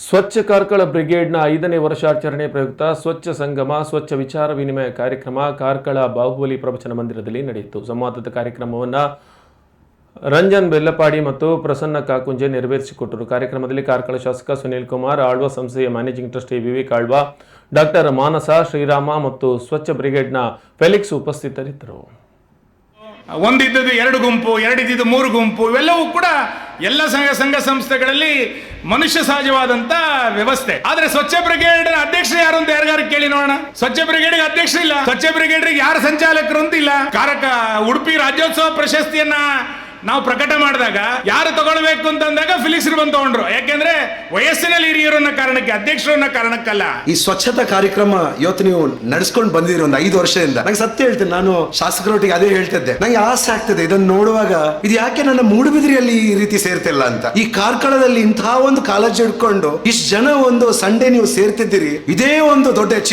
ಸ್ವಚ್ಛ ಕಾರ್ಕಳ ಬ್ರಿಗೇಡ್ನ ಐದನೇ ವರ್ಷಾಚರಣೆ ಪ್ರಯುಕ್ತ ಸ್ವಚ್ಛ ಸಂಗಮ, ಸ್ವಚ್ಛ ವಿಚಾರ ವಿನಿಮಯ ಕಾರ್ಯಕ್ರಮ ಕಾರ್ಕಳ ಬಾಹುಬಲಿ ಪ್ರವಚನ ಮಂದಿರದಲ್ಲಿ ನಡೆಯಿತು. ಸಂವಾದದ ಕಾರ್ಯಕ್ರಮವನ್ನು ರಂಜನ್ ಬೆಲ್ಲಪಾಡಿ ಮತ್ತು ಪ್ರಸನ್ನ ಕಾಕುಂಜೆ ನೆರವೇರಿಸಿಕೊಟ್ಟರು. ಕಾರ್ಯಕ್ರಮದಲ್ಲಿ ಕಾರ್ಕಳ ಶಾಸಕ ಸುನೀಲ್ ಕುಮಾರ್, ಆಳ್ವ ಸಂಸ್ಥೆಯ managing trustee Vivek Alva, doctor Manasa Sriram ಮತ್ತು ಸ್ವಚ್ಛ ಬ್ರಿಗೇಡ್ನ ಫೆಲಿಕ್ಸ್ ಉಪಸ್ಥಿತರಿದ್ದರು. ಒಂದಿದ್ದದ್ದು ಎರಡು ಗುಂಪು ಎರಡಿದ್ದು ಮೂರು ಗುಂಪು, ಇವೆಲ್ಲವೂ ಕೂಡ ಎಲ್ಲ ಸಂಘ ಸಂಘ ಸಂಸ್ಥೆಗಳಲ್ಲಿ ಮನುಷ್ಯ ಸಹಜವಾದಂತ ವ್ಯವಸ್ಥೆ. ಆದ್ರೆ ಸ್ವಚ್ಛ ಬ್ರಿಗೇಡ್ ಅಧ್ಯಕ್ಷ ಯಾರು ಅಂತ ಯಾರಿಗಾರು ಕೇಳಿ ನೋಡೋಣ? ಸ್ವಚ್ಛ ಬ್ರಿಗೇಡ್ ಅಧ್ಯಕ್ಷ ಇಲ್ಲ. ಸ್ವಚ್ಛ ಬ್ರಿಗೇಡ್ ಯಾರು ಸಂಚಾಲಕರು ಅಂತ ಇಲ್ಲ ಕಾರಕ, ಉಡುಪಿ ರಾಜ್ಯೋತ್ಸವ ಪ್ರಶಸ್ತಿಯನ್ನ ನಾವು ಪ್ರಕಟ ಮಾಡಿದಾಗ ಯಾರು ತಗೊಳ್ಬೇಕು ಅಂತಂದಾಗ ಫಿಲಿಕ್ಸ್ರು ಬಂದು ತಗೊಂಡ್ರು. ಯಾಕೆಂದ್ರೆ ವಯಸ್ಸಿನಲ್ಲಿ ಹಿರಿಯರು ಕಾರಣಕ್ಕೆ, ಅಧ್ಯಕ್ಷರು ಅನ್ನೋ ಕಾರಣಕ್ಕಲ್ಲ. ಈ ಸ್ವಚ್ಛತಾ ಕಾರ್ಯಕ್ರಮ ಇವತ್ತು ನೀವು ನಡೆಸ್ಕೊಂಡು ಬಂದಿರಿ ಒಂದು ಐದು ವರ್ಷದಿಂದ. ನಂಗೆ ಸತ್ಯ ಹೇಳ್ತೇನೆ, ನಾನು ಶಾಸಕರೊಟ್ಟಿಗೆ ಅದೇ ಹೇಳ್ತಿದ್ದೆ. ನಂಗೆ ಆಸೆ ಆಗ್ತದೆ ಇದನ್ನ ನೋಡುವಾಗ, ಇದು ಯಾಕೆ ನನ್ನ ಮೂಡುಬಿದ್ರಿಯಲ್ಲಿ ಈ ರೀತಿ ಸೇರ್ತಿಲ್ಲ ಅಂತ. ಈ ಕಾರ್ಕಳದಲ್ಲಿ ಇಂತಹ ಒಂದು ಕಾಲೇಜ್ ಹಿಡ್ಕೊಂಡು ಇಷ್ಟು ಜನ ಒಂದು ಸಂಡೇ ನೀವು ಸೇರ್ತಿದ್ದೀರಿ, ಇದೇ ಒಂದು ದೊಡ್ಡ ಅಚೀವ್ಮೆಂಟ್